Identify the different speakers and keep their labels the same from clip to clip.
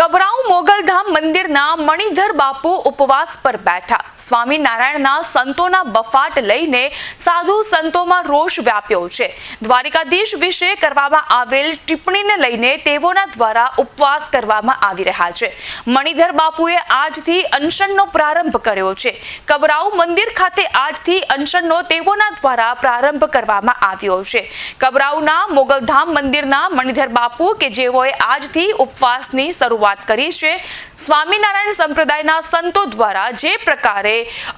Speaker 1: કબરાઉ મોગલધામ મંદિરના મણિધર બાપુ ઉપવાસ પર બેઠા. સ્વામિનારાયણના સંતોના બફાટ લઈને સાધુ સંતોમાં રોષ વ્યાપ્યો છે. દ્વારિકાધીશ વિશે કરવામાં આવેલ ટિપ્પણીને લઈને તેઓના દ્વારા ઉપવાસ કરવામાં આવી રહ્યા છે. મણિધર બાપુએ આજથી અનશનનો પ્રારંભ કર્યો છે. કબરાઉ મંદિર ખાતે આજથી અનશનનો તેઓના દ્વારા પ્રારંભ કરવામાં આવ્યો છે. કબરાઉના મોગલધામ મંદિરના મણિધર બાપુ કે જેઓએ આજથી ઉપવાસની શરૂઆત કરી છે, સ્વામિનારાયણ સંપ્રદાયના સંતો દ્વારા જે પ્રકારે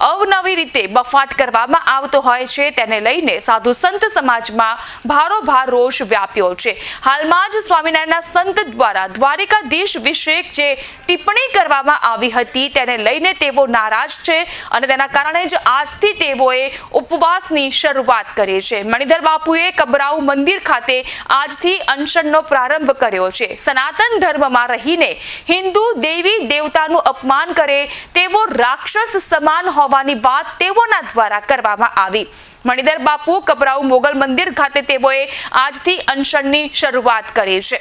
Speaker 1: અવનવી રીતે બફાટ કરવામાં આવતો હોય છે, તેને લઈને સાધુ સંત સમાજમાં ભારોભાર રોષ વ્યાપ્યો છે. હાલમાં જ સ્વામિનારાયણના સંત દ્વારા દ્વારિકાધીશ વિશે જે ટિપ્પણી કરવામાં આવી હતી, તેને લઈને તેઓ નારાજ છે અને તેના કારણે જ આજથી તેઓએ ઉપવાસની શરૂઆત કરી છે. મણિધર બાપુએ કબરાઉ મંદિર ખાતે આજથી અનશનનો પ્રારંભ કર્યો છે. સનાતન ધર્મમાં રહીને હિન્દુ દેવી દેવતાનું અપમાન કરે તેવો રાક્ષસ સમાન હોવાની વાત તેઓના દ્વારા કરવામાં આવી. મણિધર બાપુ કબરાઉ મોગલ મંદિર ખાતે તેઓએ આજથી અનશનની શરૂઆત કરી છે.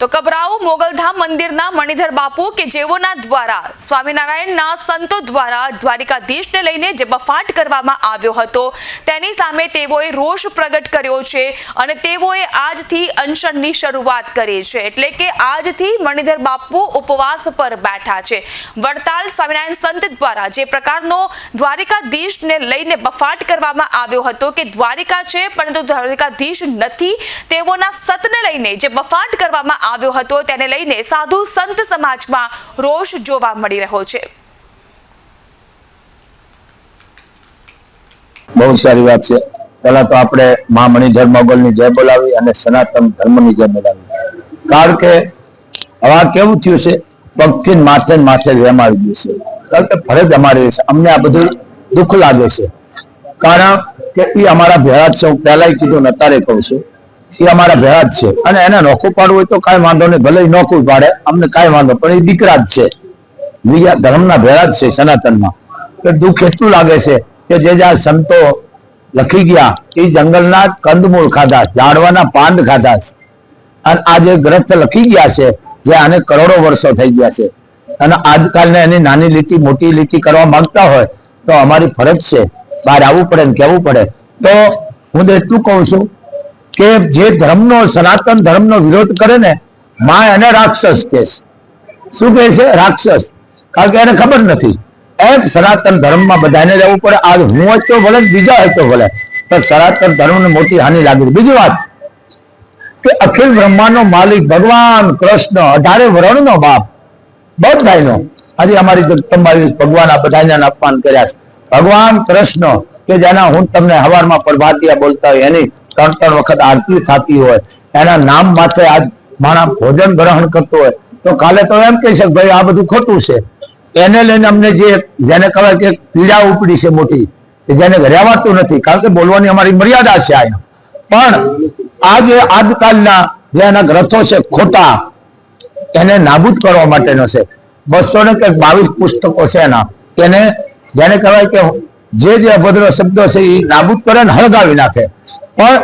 Speaker 1: તો કબરાઉ મોગલધામ મંદિરના મણિધર બાપુ કે જેઓના દ્વારા, સ્વામિનારાયણના સંતો દ્વારા દ્વારિકાધીશને લઈને જે બફાટ કરવામાં આવ્યો હતો, તેની સામે તેઓએ રોષ પ્રગટ કર્યો છે અને તેઓએ આજથી અનશનની શરૂઆત કરી છે. એટલે કે આજથી મણિધર બાપુ ઉપવાસ પર બેઠા છે. વડતાલ સ્વામિનારાયણ સંત દ્વારા જે પ્રકારનો દ્વારિકાધીશને લઈને બફાટ કરવામાં આવ્યો હતો કે દ્વારિકા છે, પરંતુ દ્વારિકાધીશ નથી, તેઓના સતને લઈને જે બફાટ કરવામાં આવ્યો હતો તેને લઈને સાધુ સંત સમાજમાં રોષ જોવા મળી રહ્યો છે.
Speaker 2: બહુ સારી વાત છે. પેલા તો આપણે મા મણિધર મોગલની જય બોલાવી અને સનાતન ધર્મની જય બોલાવી. કારણ કે હવે કેવું થયું છે? પગથી માથે માથે વેમ આવી ગયું છે. કારણ કે ફરજ અમારી છે. અમને આ બધું દુઃખ લાગે છે. કારણ કે એ અમારા ભેળા છે. હું પહેલા કીધું ને અત્યારે કહું છું. એ અમારા ભેળા જ છે. અને એને નોખું પાડવું હોય તો કાંઈ વાંધો નહીં, ભલે નોખું પાડે, અમને કાંઈ વાંધો પણ એ દીકરા જ છે. બીજા ધર્મના ભેળા જ છે સનાતનમાં. કે દુઃખ એટલું લાગે છે કે જે જ્યાં સંતો લખી ગયા એ જંગલના કંદમૂળ ખાધા, ઝાડવાના પાંદ ખાધા અને આ જે ગ્રંથ લખી ગયા છે, જે આને કરોડો વર્ષો થઈ ગયા છે. અને આજકાલને એની નાની લીટી, મોટી લીટી કરવા માંગતા હોય, તો અમારી ફરજ છે, બહાર આવવું પડે ને કહેવું પડે. તો હું તો એટલું કહું છું કે જે ધર્મનો, સનાતન ધર્મનો વિરોધ કરે ને માં એને રાક્ષસ કે શું કહે છે? રાક્ષસ. કારણ કે એને ખબર નથી. એમ સનાતન ધર્મમાં બધાને રહેવું પડે. આજ હું હતો ભલે બીજા હતો ભલે. પણ સનાતન ધર્મને મોટી હાનિ લાગી. બીજી વાત કે અખિલ બ્રહ્માંડનો માલિક ભગવાન કૃષ્ણ, અઢારે વરણનો બાપ, બધાયનો. આજે અમારી જગદંબાવી ભગવાન આ બધાને અપમાન કર્યા છે. ભગવાન કૃષ્ણ, કે જેના હું તમને હવારમાં પ્રભાતિયા બોલતા હોય એની ત્રણ ત્રણ વખત આરતી થતી હોય, એના નામ માથે આજ માણસ ભોજન ગ્રહણ કરતો હોય, તો કાલે તો એમ કહી શકે, ભાઈ, આ બધું ખોટું છે. એને લઈને અમને જે જેને કહેવાય કે પીડા ઉપડી છે મોટી, કે જેને રહેવાતું નથી, કારણ કે બોલવાની અમારી મર્યાદા છે અહીંયા પણ આ જે આજકાલના જે એના ગ્રંથો છે ખોટા, એને નાબૂદ કરવા માટેનો છે. બસો ને કંઈક બાવીસ પુસ્તકો છે એના. એને જેને કહેવાય કે જે જે અભદ્ર શબ્દો છે એ નાબૂદ કરે ને હળગાવી નાખે. પણ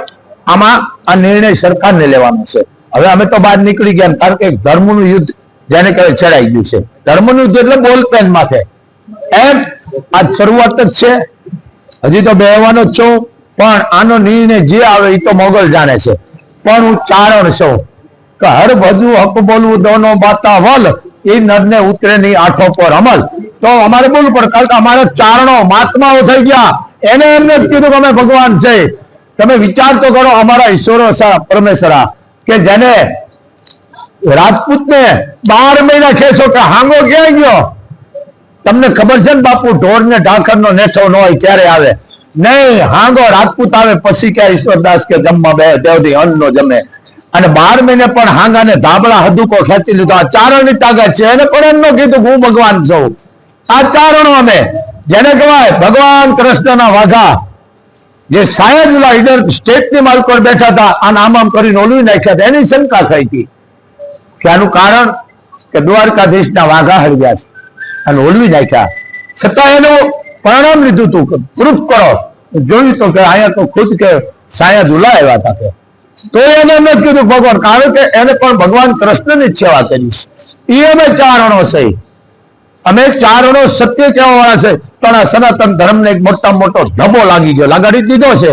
Speaker 2: આમાં આ નિર્ણય સરકારને લેવાનો છે. હવે અમે તો બહાર નીકળી ગયા કારણ કે ધર્મનું યુદ્ધ જેને કહેવાય ચડાઈ ગયું છે. ધર્મનું યુદ્ધ એટલે બોલ માથે. એમ આ શરૂઆત જ છે. હજી તો બેહવાનો જ છું, પણ આનો નિર્ણય જે આવે એ તો મોગલ જાણે છે. પણ હું ચારણ છું કે હર ભજુ હક બોલવું દોનો બાતા વલ એ નરને ઉતરે નહીં આઠો પર અમલ. તો અમારે બોલવું પડે, કારણ કે અમારા ચારણો મહાત્માઓ થઈ ગયા. એને એમને જ કીધું કે અમે ભગવાન છે. તમે વિચાર તો કરો અમારા ઈશ્વરો પરમેશ્વરા કે જેને રાજપૂતને બાર મહિના ખેંચો કે હાંગો ક્યાં ગયો? તમને ખબર છે ને બાપુ ઢોર ને ઢાંકર નો નેઠો ન હોય ક્યારે આવે? નહીં, હાંગો રાજપૂત આવે પછી ક્યાં ઈશ્વરદાસ કે જમવા બે દેવથી અન્ન નો જમે. અને બાર મહિને પણ હાંગા ને ધાબળા હદુકો ખેંચી લીધો. આ ચારણની તાકાત છે. એને પણ એમનો કીધું હું ભગવાન છું. આ ચારણો અમે. જેને કહેવાય ભગવાન કૃષ્ણના વાઘા. જે સાયદુલ્લા ઈડર સ્ટેટની માલ પર બેઠા હતા, આ નામ આમ કરીને ઓલવી નાખ્યા હતા. એની શંકા થઈ હતી કે આનું કારણ કે દ્વારકાધીશના વાઘા હળગ્યા છે. અને ઓલવી નાખ્યા. છતાં એનું પરિણામ લીધું હતું કે, પ્રૂફ કરો. જોયું તો કે અહીંયા તો ખુદ કે સાયા ઉલા આવ્યા હતા કે. તો એને એમ જ કીધું, ભગવાન, કારણ કે એને પણ ભગવાન કૃષ્ણની જ સેવા કરી એ અમે ચારણો છે. અમે ચારણો સત્ય કહેવા વાળા છે, પણ આ સનાતન ધર્મને એક મોટા મોટો ધબો લાગી ગયો, લગાડી દીધો છે.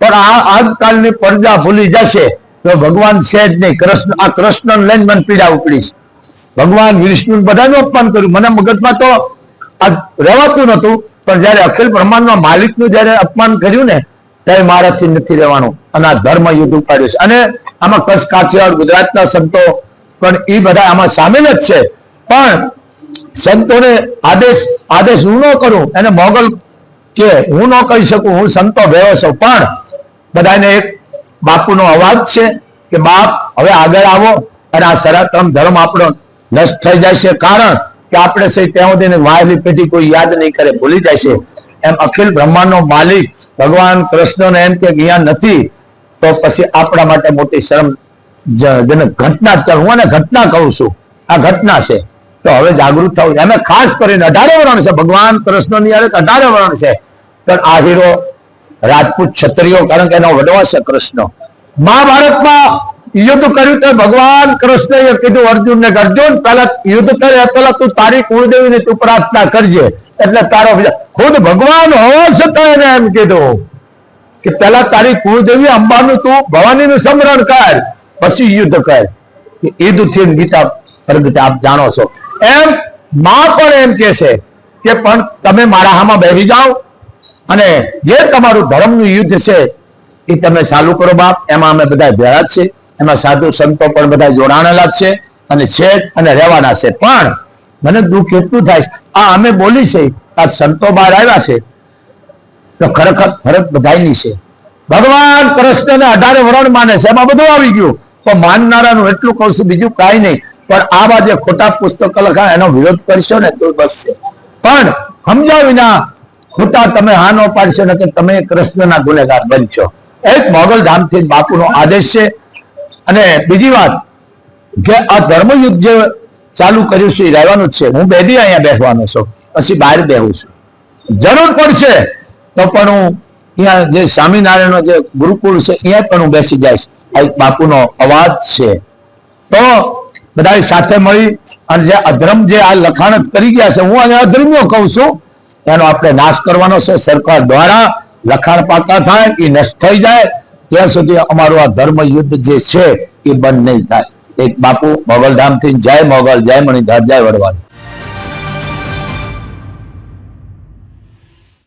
Speaker 2: પણ આ આજકાલની પડદા ભૂલી જશે તો ભગવાન છે જ નહીં. કૃષ્ણ, આ કૃષ્ણ લઈને મને પીડા ઉપડી ભગવાન વિષ્ણુ બધાનું અપમાન કર્યું. મને મગજમાં તો આ રહેવાતું નતું પણ જયારે અખિલ બ્રહ્માંડમાં માલિકનું જયારે અપમાન કર્યું ને, ત્યારે મારાથી નથી રહેવાનું. અને આ ધર્મ યુદ્ધ ઉપાડ્યું છે. અને આમાં કચ્છ, કાઠિયાવાડ, ગુજરાતના સંતો પણ એ બધા આમાં સામેલ જ છે. પણ સંતોને આદેશ આદેશ હું ન કરું, એને મોગલ કે હું ન કહી શકું, હું સંતો ભેળો છું. પણ બધાને એક બાપુનો અવાજ છે કે, બાપ, હવે આગળ આવો અને આ સનાતન ધર્મ આપણો નષ્ટ થઈ જાય કારણ કે આપણે સહી ત્યાં સુધી વાયલી પેઢી કોઈ યાદ નહીં કરે, ભૂલી જાય છે એમ અખિલ બ્રહ્માંડનો માલિક ભગવાન કૃષ્ણને એમ કે અહીંયા નથી, તો પછી આપણા માટે મોટી શરમ જ- જેને ઘટના જ હું એને ઘટના કહું છું. આ ઘટના છે. તો હવે જાગૃત થવું છે. ખાસ કરીને અઢારે વર્ણ છે. ભગવાન કૃષ્ણની હારે અઢારે વર્ણ છે. પણ આ હીરો રાજપૂત ક્ષત્રિયો કારણ કે એનો વડવા છે કૃષ્ણ. મહાભારતમાં યુદ્ધ કર્યું તો ભગવાન કૃષ્ણએ કીધું, અર્જુનને અર્જુન પહેલા યુદ્ધ કરે, પહેલા તું તારી કુળદેવીની તું પ્રાર્થના કરજે. એટલે તારો ખુદ ભગવાન હોવા છતાં એને એમ કીધું કે પહેલા તારી કુળદેવી અંબાનું તું ભવાનીનું સમરણ કર, પછી યુદ્ધ કર. યુદ્ધથી ગીતા પ્રગટ આપ જાણો છો. એમ માં પણ એમ કે છે કે પણ તમે મારા હામાં બેસી જાઓ અને જે તમારું ધર્મનું યુદ્ધ છે એ તમે ચાલુ કરો બાપ. એમાં અમે બધા ભેળા જ છે એમાં સાધુ સંતો પણ બધા જોડાણેલા જ છે અને છે અને રહેવાના છે. પણ મને દુઃખ એટલું થાય આ અમે બોલી છે, આ સંતો બહાર આવ્યા છે, તો ખરેખર ફરજ બધાયની છે. ભગવાન કૃષ્ણને અઢારે વરણ માને છે. એમાં બધું આવી ગયું. તો માનનારાનું એટલું કહું છું, બીજું કાંઈ નહીં. પણ આવા જે ખોટા પુસ્તકો લખાય, એનો વિરોધ કરશો ને તો બસ છે. પણ સમજાવ વિના ખોટા તમે હા ન પાડશો ને કે તમે કૃષ્ણના ગુનેગાર બનશો. એક મોગલ ધામથી બાપુનો આદેશ છે. અને બીજી વાત કે આ ધર્મયુદ્ધ જે ચાલુ કર્યું છે, એ રહેવાનું જ છે. હું બે દી અહીંયા બેસવાનો છું. પછી બહાર બેહું છું. જરૂર પડશે તો પણ હું અહીંયા જે સ્વામિનારાયણનો જે ગુરુકુળ છે, અહીંયા પણ હું બેસી જઈશ. આ એક બાપુનો અવાજ છે. તો બધા સાથે મળી અને જે અધર્મ જે આ લખાણ કરી ગયા છે, હું આજે અધર્મીઓ કહું છું, એનો આપણે નાશ કરવાનો છે. સરકાર દ્વારા લખાણ પાકા થાય એ નષ્ટ થઈ જાય. ત્યાં સુધી અમારું આ ધર્મ યુદ્ધ જે છે એ બંધ નહીં થાય. એક બાપુ મોગલધામથી જય મોગલ, જય મણિધર, જય વડવાણી.